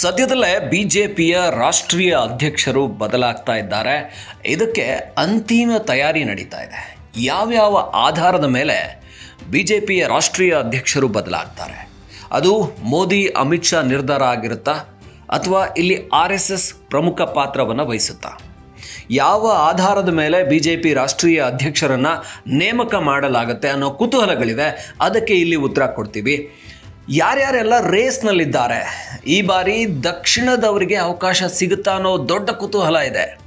ಸದ್ಯದಲ್ಲೇ ಪಿಯ ರಾಷ್ಟ್ರೀಯ ಅಧ್ಯಕ್ಷರು ಬದಲಾಗ್ತಾ ಇದ್ದಾರೆ. ಇದಕ್ಕೆ ಅಂತಿಮ ತಯಾರಿ ನಡೀತಾ ಇದೆ. ಯಾವ್ಯಾವ ಆಧಾರದ ಮೇಲೆ ಬಿ ಜೆ ಪಿಯ ರಾಷ್ಟ್ರೀಯ ಅಧ್ಯಕ್ಷರು ಬದಲಾಗ್ತಾರೆ? ಅದು ಮೋದಿ, ಅಮಿತ್ ಶಾ ನಿರ್ಧಾರ ಆಗಿರುತ್ತಾ? ಅಥವಾ ಇಲ್ಲಿ ಆರ್ ಎಸ್ ಎಸ್ ಪ್ರಮುಖ ಪಾತ್ರವನ್ನು ವಹಿಸುತ್ತಾ? ಯಾವ ಆಧಾರದ ಮೇಲೆ ಬಿ ಜೆ ಪಿ ರಾಷ್ಟ್ರೀಯ ಅಧ್ಯಕ್ಷರನ್ನು ನೇಮಕ ಮಾಡಲಾಗುತ್ತೆ ಅನ್ನೋ ಕುತೂಹಲಗಳಿವೆ. ಅದಕ್ಕೆ ಇಲ್ಲಿ ಉತ್ತರ ಕೊಡ್ತೀವಿ. ಯಾರ್ಯಾರೆಲ್ಲ ರೇಸ್ನಲ್ಲಿದ್ದಾರೆ? ಈ ಬಾರಿ ದಕ್ಷಿಣದವರಿಗೆ ಅವಕಾಶ ಸಿಗುತ್ತಾ ಅನ್ನೋ ದೊಡ್ಡ ಕುತೂಹಲ ಇದೆ.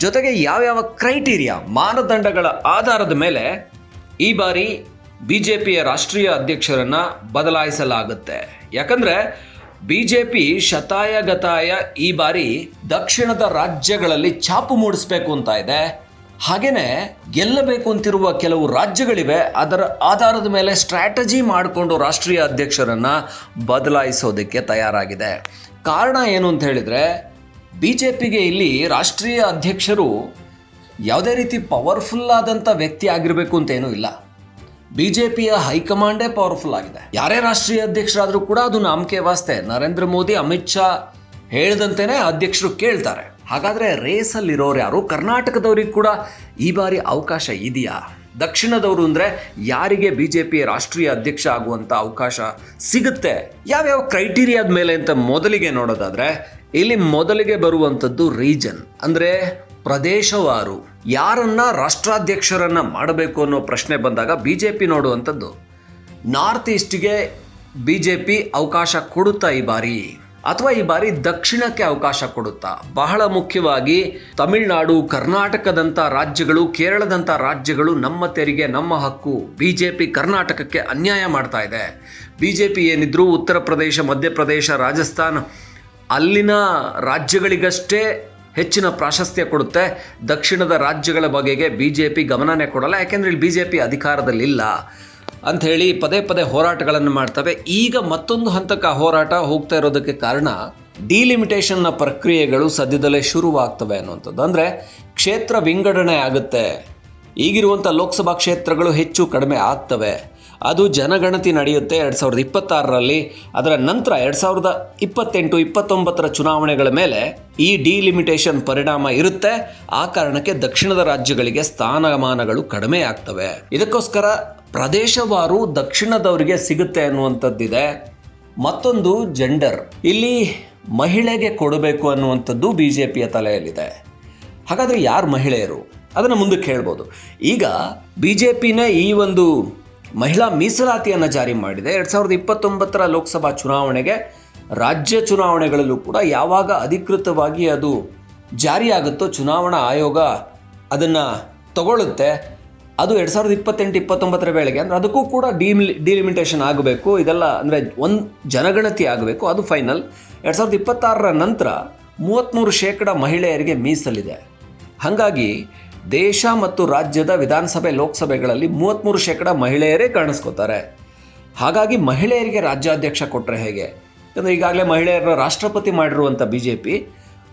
ಜೊತೆಗೆ ಯಾವ್ಯಾವ ಕ್ರೈಟೀರಿಯಾ, ಮಾನದಂಡಗಳ ಆಧಾರದ ಮೇಲೆ ಈ ಬಾರಿ ಬಿ ಜೆ ಪಿಯ ರಾಷ್ಟ್ರೀಯ ಅಧ್ಯಕ್ಷರನ್ನು ಬದಲಾಯಿಸಲಾಗುತ್ತೆ. ಯಾಕಂದರೆ ಬಿ ಜೆ ಪಿ ಶತಾಯಗತಾಯ ಈ ಬಾರಿ ದಕ್ಷಿಣದ ರಾಜ್ಯಗಳಲ್ಲಿ ಛಾಪು ಮೂಡಿಸ್ಬೇಕು ಅಂತ ಇದೆ. ಹಾಗೇನೆ ಗೆಲ್ಲಬೇಕು ಅಂತಿರುವ ಕೆಲವು ರಾಜ್ಯಗಳಿವೆ, ಅದರ ಆಧಾರದ ಮೇಲೆ ಸ್ಟ್ರಾಟಜಿ ಮಾಡಿಕೊಂಡು ರಾಷ್ಟ್ರೀಯ ಅಧ್ಯಕ್ಷರನ್ನು ಬದಲಾಯಿಸೋದಕ್ಕೆ ತಯಾರಾಗಿದೆ. ಕಾರಣ ಏನು ಅಂತ ಹೇಳಿದರೆ ಬಿ ಜೆ ಪಿಗೆ ಇಲ್ಲಿ ರಾಷ್ಟ್ರೀಯ ಅಧ್ಯಕ್ಷರು ಯಾವುದೇ ರೀತಿ ಪವರ್ಫುಲ್ ಆದಂಥ ವ್ಯಕ್ತಿ ಆಗಿರಬೇಕು ಅಂತ ಏನೂ ಇಲ್ಲ. ಬಿ ಜೆ ಪಿಯ ಹೈಕಮಾಂಡೇ ಪವರ್ಫುಲ್ ಆಗಿದೆ. ಯಾರೇ ರಾಷ್ಟ್ರೀಯ ಅಧ್ಯಕ್ಷರಾದರೂ ಕೂಡ ಅದು ನಾಮಕೆ ವಾಸ್ತೆ. ನರೇಂದ್ರ ಮೋದಿ, ಅಮಿತ್ ಶಾ ಹೇಳಿದಂತೆಯೇ ಅಧ್ಯಕ್ಷರು ಕೇಳ್ತಾರೆ. ಹಾಗಾದ್ರೆ ರೇಸಲ್ಲಿರೋರು ಯಾರು? ಕರ್ನಾಟಕದವ್ರಿಗೆ ಕೂಡ ಈ ಬಾರಿ ಅವಕಾಶ ಇದೆಯಾ? ದಕ್ಷಿಣದವರು ಅಂದರೆ ಯಾರಿಗೆ ಬಿ ಜೆ ಪಿ ರಾಷ್ಟ್ರೀಯ ಅಧ್ಯಕ್ಷ ಆಗುವಂಥ ಅವಕಾಶ ಸಿಗುತ್ತೆ? ಯಾವ್ಯಾವ ಕ್ರೈಟೀರಿಯಾದ ಮೇಲೆ ಅಂತ ಮೊದಲಿಗೆ ನೋಡೋದಾದರೆ, ಇಲ್ಲಿ ಮೊದಲಿಗೆ ಬರುವಂಥದ್ದು ರೀಜನ್. ಅಂದರೆ ಪ್ರದೇಶವಾರು. ಯಾರನ್ನ ರಾಷ್ಟ್ರಾಧ್ಯಕ್ಷರನ್ನ ಮಾಡಬೇಕು ಅನ್ನೋ ಪ್ರಶ್ನೆ ಬಂದಾಗ ಬಿ ಜೆ ಪಿ ನೋಡುವಂಥದ್ದು. ನಾರ್ತ್ ಈಸ್ಟ್ಗೆ ಬಿ ಜೆ ಪಿ ಅವಕಾಶ ಕೊಡುತ್ತಾ ಈ ಬಾರಿ? ಅಥವಾ ಈ ಬಾರಿ ದಕ್ಷಿಣಕ್ಕೆ ಅವಕಾಶ ಕೊಡುತ್ತಾ? ಬಹಳ ಮುಖ್ಯವಾಗಿ ತಮಿಳುನಾಡು, ಕರ್ನಾಟಕದಂಥ ರಾಜ್ಯಗಳು, ಕೇರಳದಂಥ ರಾಜ್ಯಗಳು ನಮ್ಮ ತೆರಿಗೆ, ನಮ್ಮ ಹಕ್ಕು. ಬಿ ಜೆ ಪಿ ಕರ್ನಾಟಕಕ್ಕೆ ಅನ್ಯಾಯ ಮಾಡ್ತಾ ಇದೆ. ಬಿ ಜೆ ಪಿ ಏನಿದ್ರು ಉತ್ತರ ಪ್ರದೇಶ ಮಧ್ಯಪ್ರದೇಶ ರಾಜಸ್ಥಾನ್, ಅಲ್ಲಿನ ರಾಜ್ಯಗಳಿಗಷ್ಟೇ ಹೆಚ್ಚಿನ ಪ್ರಾಶಸ್ತ್ಯ ಕೊಡುತ್ತೆ. ದಕ್ಷಿಣದ ರಾಜ್ಯಗಳ ಬಗೆಗೆ ಬಿ ಜೆ ಪಿ ಗಮನನೇ ಕೊಡಲ್ಲ. ಯಾಕೆಂದರೆ ಇಲ್ಲಿ ಬಿ ಜೆ ಪಿ ಅಧಿಕಾರದಲ್ಲಿಲ್ಲ. ಅಂಥೇಳಿ ಪದೇ ಪದೇ ಹೋರಾಟಗಳನ್ನು ಮಾಡ್ತವೆ. ಈಗ ಮತ್ತೊಂದು ಹಂತಕ್ಕೆ ಹೋರಾಟ ಹೋಗ್ತಾ ಇರೋದಕ್ಕೆ ಕಾರಣ ಡಿಲಿಮಿಟೇಷನ್ನ ಪ್ರಕ್ರಿಯೆಗಳು ಸದ್ಯದಲ್ಲೇ ಶುರುವಾಗ್ತವೆ ಅನ್ನುವಂಥದ್ದು. ಅಂದರೆ ಕ್ಷೇತ್ರ ವಿಂಗಡಣೆ ಆಗುತ್ತೆ. ಈಗಿರುವಂಥ ಲೋಕಸಭಾ ಕ್ಷೇತ್ರಗಳು ಹೆಚ್ಚು ಕಡಿಮೆ ಆಗ್ತವೆ. ಅದು ಜನಗಣತಿ ನಡೆಯುತ್ತೆ ಎರಡು ಸಾವಿರದ ಇಪ್ಪತ್ತಾರರಲ್ಲಿ. ಅದರ ನಂತರ ಎರಡು ಸಾವಿರದ ಇಪ್ಪತ್ತೆಂಟು, ಇಪ್ಪತ್ತೊಂಬತ್ತರ ಚುನಾವಣೆಗಳ ಮೇಲೆ ಈ ಡಿಲಿಮಿಟೇಷನ್ ಪರಿಣಾಮ ಇರುತ್ತೆ. ಆ ಕಾರಣಕ್ಕೆ ದಕ್ಷಿಣದ ರಾಜ್ಯಗಳಿಗೆ ಸ್ಥಾನಮಾನಗಳು ಕಡಿಮೆ ಆಗ್ತವೆ. ಇದಕ್ಕೋಸ್ಕರ ಪ್ರದೇಶವಾರು ದಕ್ಷಿಣದವರಿಗೆ ಸಿಗುತ್ತೆ ಅನ್ನುವಂಥದ್ದಿದೆ. ಮತ್ತೊಂದು ಜೆಂಡರ್ ಇಲ್ಲಿ ಮಹಿಳೆಗೆ ಕೊಡಬೇಕು ಅನ್ನುವಂಥದ್ದು ಬಿ ಜೆ ಪಿಯ ತಲೆಯಲ್ಲಿದೆ. ಹಾಗಾದರೆ ಯಾರು ಮಹಿಳೆಯರು? ಅದನ್ನು ಮುಂದಕ್ಕೆ ಹೇಳ್ಬೋದು ಈಗ ಬಿ ಜೆ ಪಿನೇ ಈ ಒಂದು ಮಹಿಳಾ ಮೀಸಲಾತಿಯನ್ನು ಜಾರಿ ಮಾಡಿದೆ. ಎರಡು ಸಾವಿರದ ಇಪ್ಪತ್ತೊಂಬತ್ತರ ಲೋಕಸಭಾ ಚುನಾವಣೆಗೆ ರಾಜ್ಯ ಚುನಾವಣೆಗಳಲ್ಲೂ ಕೂಡ ಯಾವಾಗ ಅಧಿಕೃತವಾಗಿ ಅದು ಜಾರಿಯಾಗುತ್ತೋ ಚುನಾವಣಾ ಆಯೋಗ ಅದನ್ನು ತಗೊಳ್ಳುತ್ತೆ. ಅದು ಎರಡು ಸಾವಿರದ ಇಪ್ಪತ್ತೆಂಟು, ಇಪ್ಪತ್ತೊಂಬತ್ತರ ವೇಳೆಗೆ. ಅಂದರೆ ಅದಕ್ಕೂ ಕೂಡ ಡಿಮಿಲಿ ಡಿಲಿಮಿಟೇಷನ್ ಆಗಬೇಕು. ಇದೆಲ್ಲ ಅಂದರೆ ಒಂದು ಜನಗಣತಿ ಆಗಬೇಕು. ಅದು ಫೈನಲ್ ಎರಡು ಸಾವಿರದ ಇಪ್ಪತ್ತಾರರ ನಂತರ ಮೂವತ್ತ್ಮೂರು ಶೇಕಡ ಮಹಿಳೆಯರಿಗೆ ಮೀಸಲಿದೆ. ಹಾಗಾಗಿ ದೇಶ ಮತ್ತು ರಾಜ್ಯದ ವಿಧಾನಸಭೆ, ಲೋಕಸಭೆಗಳಲ್ಲಿ ಮೂವತ್ತ್ಮೂರು ಶೇಕಡ ಮಹಿಳೆಯರೇ ಕಾಣಿಸ್ಕೋತಾರೆ. ಹಾಗಾಗಿ ಮಹಿಳೆಯರಿಗೆ ರಾಜ್ಯಾಧ್ಯಕ್ಷ ಕೊಟ್ಟರೆ ಹೇಗೆ? ಯಾಕಂದರೆ ಈಗಾಗಲೇ ಮಹಿಳೆಯರನ್ನ ರಾಷ್ಟ್ರಪತಿ ಮಾಡಿರುವಂಥ ಬಿ ಜೆ ಪಿ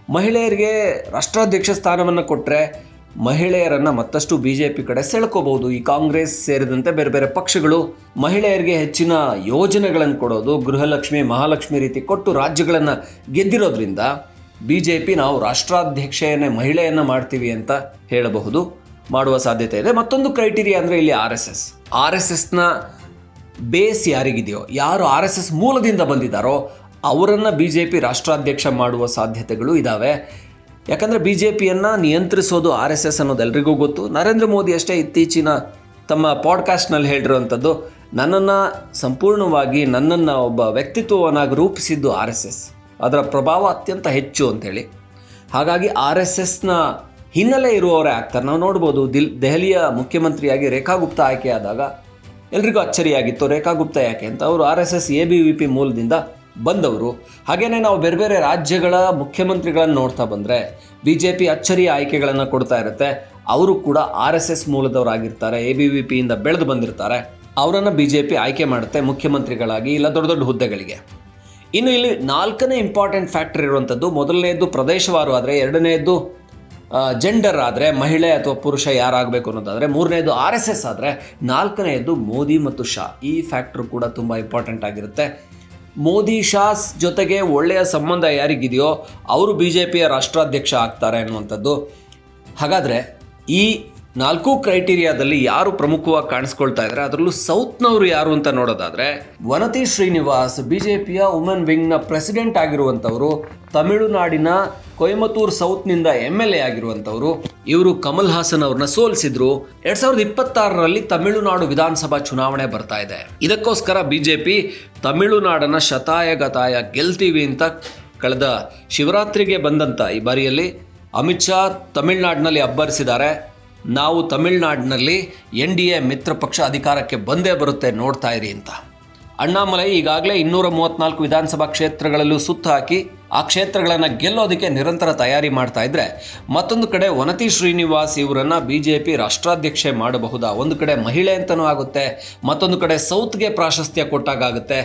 ಮಹಿಳೆಯರಿಗೆ ರಾಷ್ಟ್ರಾಧ್ಯಕ್ಷ ಸ್ಥಾನವನ್ನು ಕೊಟ್ಟರೆ ಮಹಿಳೆಯರನ್ನು ಮತ್ತಷ್ಟು ಬಿ ಜೆ ಪಿ ಕಡೆ ಸೆಳ್ಕೋಬಹುದು. ಈ ಕಾಂಗ್ರೆಸ್ ಸೇರಿದಂತೆ ಬೇರೆ ಬೇರೆ ಪಕ್ಷಗಳು ಮಹಿಳೆಯರಿಗೆ ಹೆಚ್ಚಿನ ಯೋಜನೆಗಳನ್ನು ಕೊಡೋದು, ಗೃಹಲಕ್ಷ್ಮಿ, ಮಹಾಲಕ್ಷ್ಮಿ ರೀತಿ ಕೊಟ್ಟು ರಾಜ್ಯಗಳನ್ನು ಗೆದ್ದಿರೋದ್ರಿಂದ ಬಿ ಜೆ ಪಿ ನಾವು ರಾಷ್ಟ್ರಾಧ್ಯಕ್ಷೆಯನ್ನೇ, ಮಹಿಳೆಯನ್ನು ಮಾಡ್ತೀವಿ ಅಂತ ಹೇಳಬಹುದು. ಮಾಡುವ ಸಾಧ್ಯತೆ ಇದೆ. ಮತ್ತೊಂದು ಕ್ರೈಟೀರಿಯಾ ಅಂದರೆ ಇಲ್ಲಿ R S S. R S ಎಸ್ನ ಬೇಸ್ ಯಾರಿಗಿದೆಯೋ, ಯಾರು ಆರ್ ಎಸ್ ಎಸ್ ಮೂಲದಿಂದ ಬಂದಿದ್ದಾರೋ, ಅವರನ್ನು ಬಿ ಜೆ ಪಿ ರಾಷ್ಟ್ರಾಧ್ಯಕ್ಷ ಮಾಡುವ ಸಾಧ್ಯತೆಗಳು ಇದ್ದಾವೆ ಯಾಕಂದರೆ ಬಿ ಜೆ ಪಿಯನ್ನು ನಿಯಂತ್ರಿಸೋದು ಆರ್ ಎಸ್ ಎಸ್ ಅನ್ನೋದು ಎಲ್ರಿಗೂ ಗೊತ್ತು. ನರೇಂದ್ರ ಮೋದಿ ಅಷ್ಟೇ ಇತ್ತೀಚಿನ ತಮ್ಮ ಪಾಡ್ಕಾಸ್ಟ್ನಲ್ಲಿ ಹೇಳಿರುವಂಥದ್ದು, ನನ್ನನ್ನು ಸಂಪೂರ್ಣವಾಗಿ ನನ್ನನ್ನು ಒಬ್ಬ ವ್ಯಕ್ತಿತ್ವವನ್ನಾಗಿ ರೂಪಿಸಿದ್ದು ಆರ್ ಎಸ್ ಎಸ್. ಅದರ ಪ್ರಭಾವ ಅತ್ಯಂತ ಹೆಚ್ಚು ಅಂತೇಳಿ ಹಾಗಾಗಿ ಆರ್ ಎಸ್ ಎಸ್ನ ಹಿನ್ನೆಲೆ ಇರುವವರೇ ಆಗ್ತಾರೆ. ನಾವು ನೋಡ್ಬೋದು, ದಿಲ್, ದೆಹಲಿಯ ಮುಖ್ಯಮಂತ್ರಿಯಾಗಿ ರೇಖಾ ಗುಪ್ತಾ ಆಯ್ಕೆಯಾದಾಗ ಎಲ್ರಿಗೂ ಅಚ್ಚರಿಯಾಗಿತ್ತು. ರೇಖಾ ಗುಪ್ತಾ ಯಾಕೆ ಅಂತ, ಅವರು R S S A B V P ಮೂಲದಿಂದ ಬಂದವರು. ಹಾಗೇನೆ ನಾವು ಬೇರೆ ಬೇರೆ ರಾಜ್ಯಗಳ ಮುಖ್ಯಮಂತ್ರಿಗಳನ್ನು ನೋಡ್ತಾ ಬಂದರೆ ಬಿ ಜೆ ಪಿ ಅಚ್ಚರಿಯ ಆಯ್ಕೆಗಳನ್ನು ಕೊಡ್ತಾ ಇರುತ್ತೆ. ಅವರು ಕೂಡ ಆರ್ ಎಸ್ ಎಸ್ ಮೂಲದವರಾಗಿರ್ತಾರೆ, ಎ ಬಿ ವಿ ಪಿಯಿಂದ ಬೆಳೆದು ಬಂದಿರ್ತಾರೆ. ಅವರನ್ನು ಬಿ ಜೆ ಪಿ ಆಯ್ಕೆ ಮಾಡುತ್ತೆ ಮುಖ್ಯಮಂತ್ರಿಗಳಾಗಿ ಇಲ್ಲ ದೊಡ್ಡ ದೊಡ್ಡ ಹುದ್ದೆಗಳಿಗೆ. ಇನ್ನು ಇಲ್ಲಿ ನಾಲ್ಕನೇ ಇಂಪಾರ್ಟೆಂಟ್ ಫ್ಯಾಕ್ಟರ್ ಇರುವಂಥದ್ದು ಮೊದಲನೆಯದ್ದು ಪ್ರದೇಶವಾರು ಆದರೆ ಎರಡನೆಯದು ಜೆಂಡರ್ ಆದರೆ, ಮಹಿಳೆ ಅಥವಾ ಪುರುಷ ಯಾರಾಗಬೇಕು ಅನ್ನೋದಾದರೆ ಮೂರನೇದು ಆರ್ ಎಸ್ ಎಸ್ ಆದರೆ, ನಾಲ್ಕನೆಯದ್ದು ಮೋದಿ ಮತ್ತು ಶಾ. ಈ ಫ್ಯಾಕ್ಟ್ರು ಕೂಡ ತುಂಬ ಇಂಪಾರ್ಟೆಂಟ್ ಆಗಿರುತ್ತೆ. ಮೋದಿ ಶಾಸ್ ಜೊತೆಗೆ ಒಳ್ಳೆಯ ಸಂಬಂಧ ಯಾರಿಗಿದೆಯೋ ಅವರು ಬಿ ಜೆ ಪಿಯ ರಾಷ್ಟ್ರಾಧ್ಯಕ್ಷ ಆಗ್ತಾರೆ ಅನ್ನುವಂಥದ್ದು. ಹಾಗಾದರೆ ಈ ನಾಲ್ಕು ಕ್ರೈಟೀರಿಯಾದಲ್ಲಿ ಯಾರು ಪ್ರಮುಖವಾಗಿ ಕಾಣಿಸ್ಕೊಳ್ತಾ ಇದ್ದಾರೆ, ಅದರಲ್ಲೂ ಸೌತ್ನವರು ಯಾರು ಅಂತ ನೋಡೋದಾದ್ರೆ ವನತಿ ಶ್ರೀನಿವಾಸ್, ಬಿಜೆಪಿಯ ವುಮೆನ್ ವಿಂಗ್ನ ಪ್ರೆಸಿಡೆಂಟ್ ಆಗಿರುವಂಥವರು ತಮಿಳುನಾಡಿನ ಕೊಯಮತ್ತೂರು ಸೌತ್ನಿಂದ ಎಂ ಎಲ್ ಎ ಆಗಿರುವಂಥವರು, ಇವರು ಕಮಲ್ ಹಾಸನ್ ಅವ್ರನ್ನ ಸೋಲಿಸಿದ್ರು. ಎರಡ್ ಸಾವಿರದ ಇಪ್ಪತ್ತಾರರಲ್ಲಿ ತಮಿಳುನಾಡು ವಿಧಾನಸಭಾ ಚುನಾವಣೆ ಬರ್ತಾ ಇದೆ. ಇದಕ್ಕೋಸ್ಕರ ಬಿಜೆಪಿ ತಮಿಳುನಾಡನ್ನ ಶತಾಯಗತಾಯ ಗೆಲ್ತೀವಿ ಅಂತ ಕಳೆದ ಶಿವರಾತ್ರಿಗೆ ಬಂದಂತ ಈ ಬಾರಿಯಲ್ಲಿ ಅಮಿತ್ ಶಾ ತಮಿಳುನಾಡಿನಲ್ಲಿ ಅಬ್ಬರಿಸಿದ್ದಾರೆ. ನಾವು ತಮಿಳುನಾಡಿನಲ್ಲಿ ಎನ್ ಡಿ ಎ ಮಿತ್ರ ಪಕ್ಷ ಅಧಿಕಾರಕ್ಕೆ ಬಂದೇ ಬರುತ್ತೆ ನೋಡ್ತಾ ಇರಿ ಅಂತ. ಅಣ್ಣಾಮಲೈ ಈಗಾಗಲೇ ಇನ್ನೂರ ಮೂವತ್ತ್ನಾಲ್ಕು ವಿಧಾನಸಭಾ ಕ್ಷೇತ್ರಗಳಲ್ಲೂ ಸುತ್ತು ಹಾಕಿ ಆ ಕ್ಷೇತ್ರಗಳನ್ನು ಗೆಲ್ಲೋದಕ್ಕೆ ನಿರಂತರ ತಯಾರಿ ಮಾಡ್ತಾ ಇದ್ರೆ ಮತ್ತೊಂದು ಕಡೆ ವನತಿ ಶ್ರೀನಿವಾಸ್ ಇವರನ್ನು ಬಿ ಜೆ ಪಿ ರಾಷ್ಟ್ರಾಧ್ಯಕ್ಷೆ ಮಾಡಬಹುದಾ? ಒಂದು ಕಡೆ ಮಹಿಳೆ ಅಂತಲೂ ಆಗುತ್ತೆ, ಮತ್ತೊಂದು ಕಡೆ ಸೌತ್ಗೆ ಪ್ರಾಶಸ್ತ್ಯ ಕೊಟ್ಟಾಗುತ್ತೆ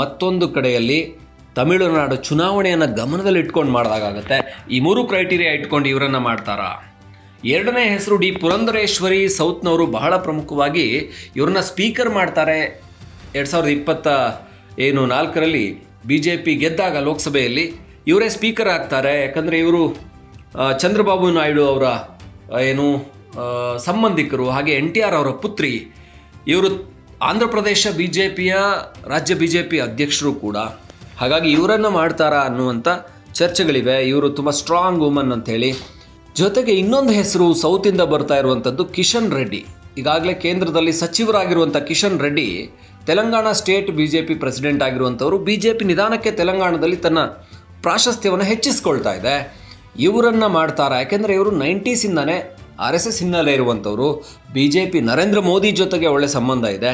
ಮತ್ತೊಂದು ಕಡೆಯಲ್ಲಿ ತಮಿಳುನಾಡು ಚುನಾವಣೆಯನ್ನು ಗಮನದಲ್ಲಿ ಇಟ್ಕೊಂಡು ಮಾಡಿದಾಗುತ್ತೆ ಈ ಮೂರು ಕ್ರೈಟೀರಿಯಾ ಇಟ್ಕೊಂಡು ಇವರನ್ನು ಮಾಡ್ತಾರಾ? ಎರಡನೇ ಹೆಸರು ಡಿ ಪುರಂದರೇಶ್ವರಿ ಸೌತ್ನವರು ಬಹಳ ಪ್ರಮುಖವಾಗಿ ಇವ್ರನ್ನ ಸ್ಪೀಕರ್ ಮಾಡ್ತಾರೆ. ಎರಡು ಸಾವಿರದ ಇಪ್ಪತ್ತ ಏನು ನಾಲ್ಕರಲ್ಲಿ ಬಿ ಜೆ ಪಿ ಗೆದ್ದಾಗ ಲೋಕಸಭೆಯಲ್ಲಿ ಇವರೇ ಸ್ಪೀಕರ್ ಆಗ್ತಾರೆ. ಯಾಕಂದರೆ ಇವರು ಚಂದ್ರಬಾಬು ನಾಯ್ಡು ಅವರ ಏನು ಸಂಬಂಧಿಕರು, ಹಾಗೆ ಎನ್ ಟಿ ಆರ್ ಅವರ ಪುತ್ರಿ. ಇವರು ಆಂಧ್ರ ಪ್ರದೇಶ ಬಿ ಜೆ ಪಿಯ ರಾಜ್ಯ ಬಿ ಜೆ ಪಿ ಅಧ್ಯಕ್ಷರು ಕೂಡ. ಹಾಗಾಗಿ ಇವರನ್ನು ಮಾಡ್ತಾರಾ ಅನ್ನುವಂಥ ಚರ್ಚೆಗಳಿವೆ. ಇವರು ತುಂಬ ಸ್ಟ್ರಾಂಗ್ ವುಮನ್ ಅಂತ ಹೇಳಿ ಜೊತೆಗೆ ಇನ್ನೊಂದು ಹೆಸರು ಸೌತಿಂದ ಬರ್ತಾ ಇರುವಂಥದ್ದು ಕಿಶನ್ ರೆಡ್ಡಿ. ಈಗಾಗಲೇ ಕೇಂದ್ರದಲ್ಲಿ ಸಚಿವರಾಗಿರುವಂಥ Kishan Reddy Telangana state B J P president ಆಗಿರುವಂಥವರು. B J P ನಿಧಾನಕ್ಕೆ ತೆಲಂಗಾಣದಲ್ಲಿ ತನ್ನ ಪ್ರಾಶಸ್ತ್ಯವನ್ನು ಹೆಚ್ಚಿಸ್ಕೊಳ್ತಾ ಇದೆ. ಇವರನ್ನು ಮಾಡ್ತಾರಾ? ಯಾಕೆಂದರೆ ಇವರು ನೈಂಟೀಸಿಂದನೇ ಆರ್ ಎಸ್ ಎಸ್ ಹಿನ್ನೆಲೆ ಇರುವಂಥವ್ರು. B J P Narendra Modi ಜೊತೆಗೆ ಒಳ್ಳೆ ಸಂಬಂಧ ಇದೆ.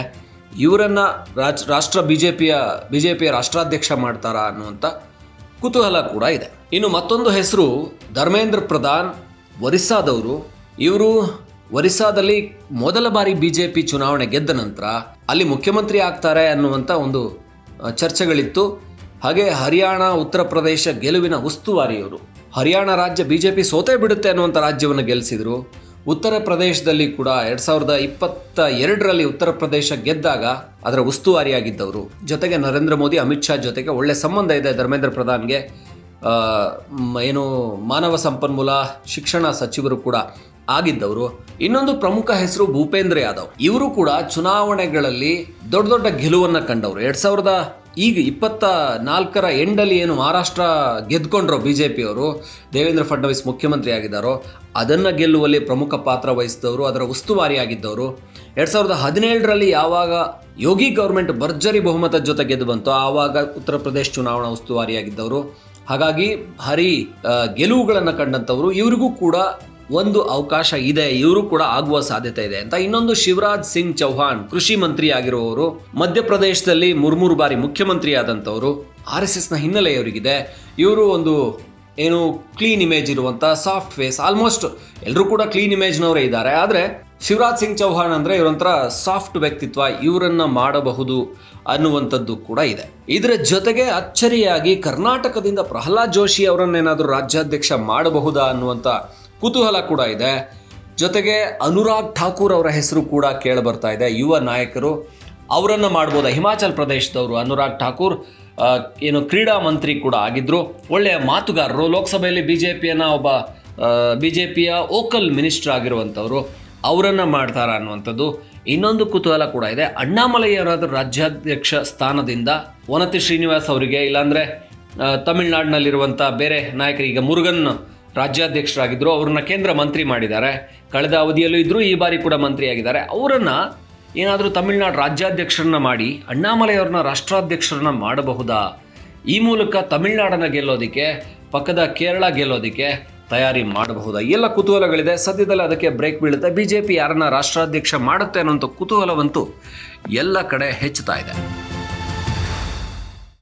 ಇವರನ್ನು ರಾಜ್, ರಾಷ್ಟ್ರ ಬಿ ಜೆ ಪಿಯ ಬಿ ಜೆ ಪಿಯ ರಾಷ್ಟ್ರಾಧ್ಯಕ್ಷ ಮಾಡ್ತಾರಾ ಅನ್ನುವಂಥ ಕುತೂಹಲ ಕೂಡ ಇದೆ. ಇನ್ನು ಮತ್ತೊಂದು ಹೆಸರು ಧರ್ಮೇಂದ್ರ ಪ್ರಧಾನ್ ಒರಿಸ್ಸಾದವರು. ಇವರು ಒರಿಸ್ಸಾದಲ್ಲಿ ಮೊದಲ ಬಾರಿ ಬಿಜೆಪಿ ಚುನಾವಣೆ ಗೆದ್ದ ನಂತರ ಅಲ್ಲಿ ಮುಖ್ಯಮಂತ್ರಿ ಆಗ್ತಾರೆ ಅನ್ನುವಂಥ ಒಂದು ಚರ್ಚೆಗಳಿತ್ತು. ಹಾಗೆ ಹರಿಯಾಣ, ಉತ್ತರ ಪ್ರದೇಶ ಗೆಲುವಿನ ಉಸ್ತುವಾರಿಯವರು. ಹರಿಯಾಣ ರಾಜ್ಯ ಬಿಜೆಪಿ ಸೋತೇ ಬಿಡುತ್ತೆ ಅನ್ನುವಂಥ ರಾಜ್ಯವನ್ನು ಗೆಲ್ಲಿಸಿದರು ಉತ್ತರ ಪ್ರದೇಶದಲ್ಲಿ ಕೂಡ ಎರಡು ಸಾವಿರದ ಇಪ್ಪತ್ತ ಎರಡರಲ್ಲಿ ಉತ್ತರ ಪ್ರದೇಶ ಗೆದ್ದಾಗ ಅದರ ಉಸ್ತುವಾರಿಯಾಗಿದ್ದವರು. ಜೊತೆಗೆ ನರೇಂದ್ರ ಮೋದಿ, ಅಮಿತ್ ಶಾ ಜೊತೆಗೆ ಒಳ್ಳೆ ಸಂಬಂಧ ಇದೆ ಧರ್ಮೇಂದ್ರ ಪ್ರಧಾನ್ಗೆ. ಏನು ಮಾನವ ಸಂಪನ್ಮೂಲ, ಶಿಕ್ಷಣ ಸಚಿವರು ಕೂಡ ಆಗಿದ್ದವರು. ಇನ್ನೊಂದು ಪ್ರಮುಖ ಹೆಸರು ಭೂಪೇಂದ್ರ ಯಾದವ್. ಇವರು ಕೂಡ ಚುನಾವಣೆಗಳಲ್ಲಿ ದೊಡ್ಡ ದೊಡ್ಡ ಗೆಲುವನ್ನು ಕಂಡವರು. ಎರಡ್ ಸಾವಿರದ ಈಗ ಇಪ್ಪತ್ತ ನಾಲ್ಕರ ಎಂಡಲ್ಲಿ ಏನು ಮಹಾರಾಷ್ಟ್ರ ಗೆದ್ಕೊಂಡ್ರು ಬಿ ಜೆ ಪಿಯವರು ದೇವೇಂದ್ರ ಫಡ್ನವೀಸ್ ಮುಖ್ಯಮಂತ್ರಿ ಆಗಿದ್ದಾರೋ, ಅದನ್ನು ಗೆಲ್ಲುವಲ್ಲಿ ಪ್ರಮುಖ ಪಾತ್ರ ವಹಿಸಿದವರು, ಅದರ ಉಸ್ತುವಾರಿ ಆಗಿದ್ದವರು ಎರಡ್ ಸಾವಿರದ ಹದಿನೇಳರಲ್ಲಿ ಯಾವಾಗ ಯೋಗಿ ಗೌರ್ಮೆಂಟ್ ಭರ್ಜರಿ ಬಹುಮತದ ಜೊತೆ ಗೆದ್ದು ಬಂತೋ, ಆವಾಗ ಉತ್ತರ ಪ್ರದೇಶ ಚುನಾವಣಾ ಉಸ್ತುವಾರಿಯಾಗಿದ್ದವರು. ಹಾಗಾಗಿ ಹರಿ ಗೆಲುವುಗಳನ್ನು ಕಂಡಂಥವರು. ಇವರಿಗೂ ಕೂಡ ಒಂದು ಅವಕಾಶ ಇದೆ, ಇವರು ಕೂಡ ಆಗುವ ಸಾಧ್ಯತೆ ಇದೆ ಅಂತ. ಇನ್ನೊಂದು ಶಿವರಾಜ್ ಸಿಂಗ್ ಚೌಹಾಣ್, ಕೃಷಿ ಮಂತ್ರಿ ಆಗಿರುವವರು ಮಧ್ಯಪ್ರದೇಶದಲ್ಲಿ ಮೂರ್ಮೂರು ಬಾರಿ ಮುಖ್ಯಮಂತ್ರಿ ಆದಂಥವರು ಆರ್ ಎಸ್ ಎಸ್ನ ಹಿನ್ನೆಲೆ ಇವರಿಗಿದೆ ಇವರು ಒಂದು ಏನು ಕ್ಲೀನ್ ಇಮೇಜ್ ಇರುವಂತ ಸಾಫ್ಟ್ ಫೇಸ್, ಆಲ್ಮೋಸ್ಟ್ ಎಲ್ಲರೂ ಕೂಡ ಕ್ಲೀನ್ ಇಮೇಜ್ನವರೇ ಇದ್ದಾರೆ. ಆದರೆ ಶಿವರಾಜ್ ಸಿಂಗ್ ಚೌಹಾಣ್ ಅಂದ್ರೆ ಇವರೊಂಥರ ಸಾಫ್ಟ್ ವ್ಯಕ್ತಿತ್ವ, ಇವರನ್ನ ಮಾಡಬಹುದು ಅನ್ನುವಂಥದ್ದು ಕೂಡ ಇದೆ. ಇದರ ಜೊತೆಗೆ ಅಚ್ಚರಿಯಾಗಿ ಕರ್ನಾಟಕದಿಂದ ಪ್ರಹ್ಲಾದ್ ಜೋಶಿ ಅವರನ್ನೇನಾದರೂ ರಾಜ್ಯಾಧ್ಯಕ್ಷ ಮಾಡಬಹುದಾ ಅನ್ನುವಂಥ ಕುತೂಹಲ ಕೂಡ ಇದೆ. ಜೊತೆಗೆ ಅನುರಾಗ್ ಠಾಕೂರ್ ಅವರ ಹೆಸರು ಕೂಡ ಕೇಳಿ ಬರ್ತಾ ಇದೆ. ಯುವ ನಾಯಕರು ಅವರನ್ನು ಮಾಡ್ಬೋದಾ? ಹಿಮಾಚಲ್ ಪ್ರದೇಶದವರು ಅನುರಾಗ್ ಠಾಕೂರ್ ಏನು ಕ್ರೀಡಾ ಮಂತ್ರಿ ಕೂಡ ಆಗಿದ್ದರು ಒಳ್ಳೆಯ ಮಾತುಗಾರರು. ಲೋಕಸಭೆಯಲ್ಲಿ ಬಿ ಜೆ ಪಿಯನ್ನು ಒಬ್ಬ ಬಿ ಜೆ ಪಿಯ ಓಕಲ್ ಮಿನಿಸ್ಟರ್ ಆಗಿರುವಂಥವ್ರು ಅವರನ್ನು ಮಾಡ್ತಾರ ಅನ್ನುವಂಥದ್ದು ಇನ್ನೊಂದು ಕುತೂಹಲ ಕೂಡ ಇದೆ. ಅಣ್ಣಾಮಲೈಯವರಾದ ರಾಜ್ಯಾಧ್ಯಕ್ಷ ಸ್ಥಾನದಿಂದ ವನತಿ ಶ್ರೀನಿವಾಸ್ ಅವರಿಗೆ ಇಲ್ಲಾಂದರೆ ತಮಿಳ್ನಾಡಿನಲ್ಲಿರುವಂಥ ಬೇರೆ ನಾಯಕರು, ಈಗ ಮುರುಗನ್ ರಾಜ್ಯಾಧ್ಯಕ್ಷರಾಗಿದ್ದರು ಅವ್ರನ್ನ ಕೇಂದ್ರ ಮಂತ್ರಿ ಮಾಡಿದ್ದಾರೆ. ಕಳೆದ ಅವಧಿಯಲ್ಲೂ ಇದ್ದರು ಈ ಬಾರಿ ಕೂಡ ಮಂತ್ರಿಯಾಗಿದ್ದಾರೆ. ಅವರನ್ನು ಏನಾದರೂ ತಮಿಳುನಾಡು ರಾಜ್ಯಾಧ್ಯಕ್ಷರನ್ನ ಮಾಡಿ, ಅಣ್ಣಾಮಲೆಯವ್ರನ್ನ ರಾಷ್ಟ್ರಾಧ್ಯಕ್ಷರನ್ನ ಮಾಡಬಹುದಾ? ಈ ಮೂಲಕ ತಮಿಳುನಾಡನ್ನು ಗೆಲ್ಲೋದಕ್ಕೆ, ಪಕ್ಕದ ಕೇರಳ ಗೆಲ್ಲೋದಕ್ಕೆ ತಯಾರಿ ಮಾಡಬಹುದಾ? ಎಲ್ಲ ಕುತೂಹಲಗಳಿದೆ. ಸದ್ಯದಲ್ಲೇ ಅದಕ್ಕೆ ಬ್ರೇಕ್ ಬೀಳುತ್ತೆ. ಬಿ ಜೆ ಪಿ ಯಾರನ್ನ ರಾಷ್ಟ್ರಾಧ್ಯಕ್ಷ ಮಾಡುತ್ತೆ ಅನ್ನೋಂಥ ಕುತೂಹಲವಂತೂ ಎಲ್ಲ ಕಡೆ ಹೆಚ್ಚುತ್ತಾ ಇದೆ.